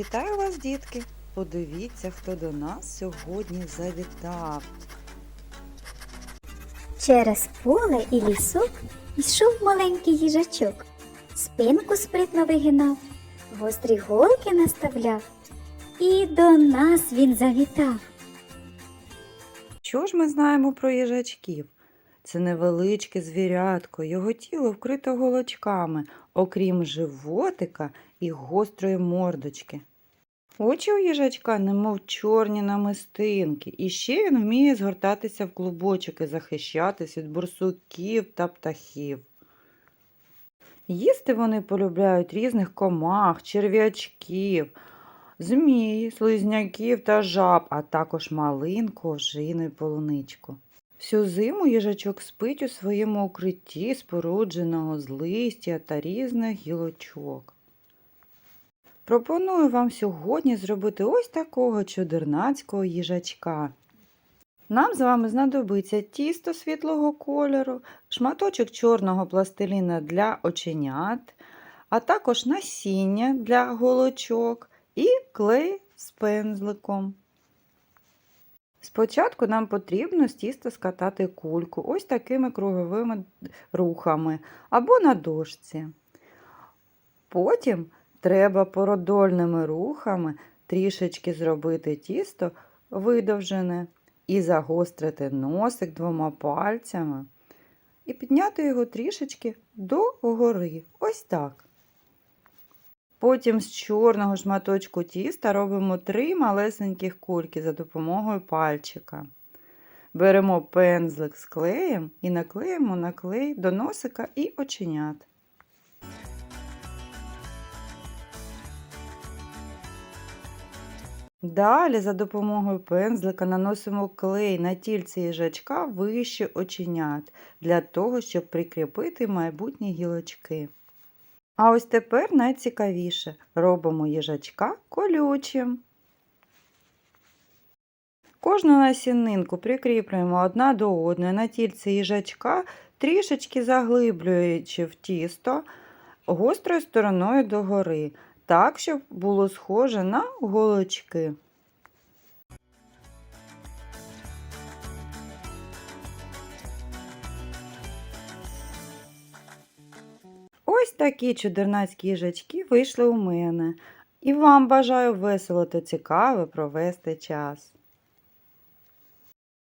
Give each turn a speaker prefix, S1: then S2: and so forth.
S1: Вітаю вас, дітки! Подивіться, хто до нас сьогодні завітав.
S2: Через поле і лісок йшов маленький їжачок, спинку спритно вигинав, гострі голки наставляв, і до нас він завітав.
S1: Що ж ми знаємо про їжачків? Це невеличке звірятко, його тіло вкрито голочками, окрім животика і гострої мордочки. Очі у їжачка немов чорні намистинки, і ще він вміє згортатися в клубочок і захищатись від бурсуків та птахів. Їсти вони полюбляють різних комах, черв'ячків, змій, слизняків та жаб, а також малинку, ожину і полуничку. Всю зиму їжачок спить у своєму укритті, спорудженого з листя та різних гілочок. Пропоную вам сьогодні зробити ось такого чудернацького їжачка. Нам з вами знадобиться тісто світлого кольору, шматочок чорного пластиліна для оченят, а також насіння для голочок і клей з пензликом. Спочатку нам потрібно з тіста скатати кульку ось такими круговими рухами або на дошці. Потім треба породольними рухами трішечки зробити тісто видовжене і загострити носик двома пальцями і підняти його трішечки до гори. Ось так. Потім з чорного шматочку тіста робимо три малесеньких кульки за допомогою пальчика. Беремо пензлик з клеєм і наклеїмо на клей до носика і оченят. Далі за допомогою пензлика наносимо клей на тільце їжачка вище оченят для того, щоб прикріпити майбутні гілочки. А ось тепер найцікавіше робимо їжачка колючим. Кожну насінинку прикріплюємо одна до одної на тільце їжачка, трішечки заглиблюючи в тісто гострою стороною догори, так, щоб було схоже на голочки. Ось такі чудернацькі їжачки вийшли у мене. І вам бажаю весело та цікаво провести час.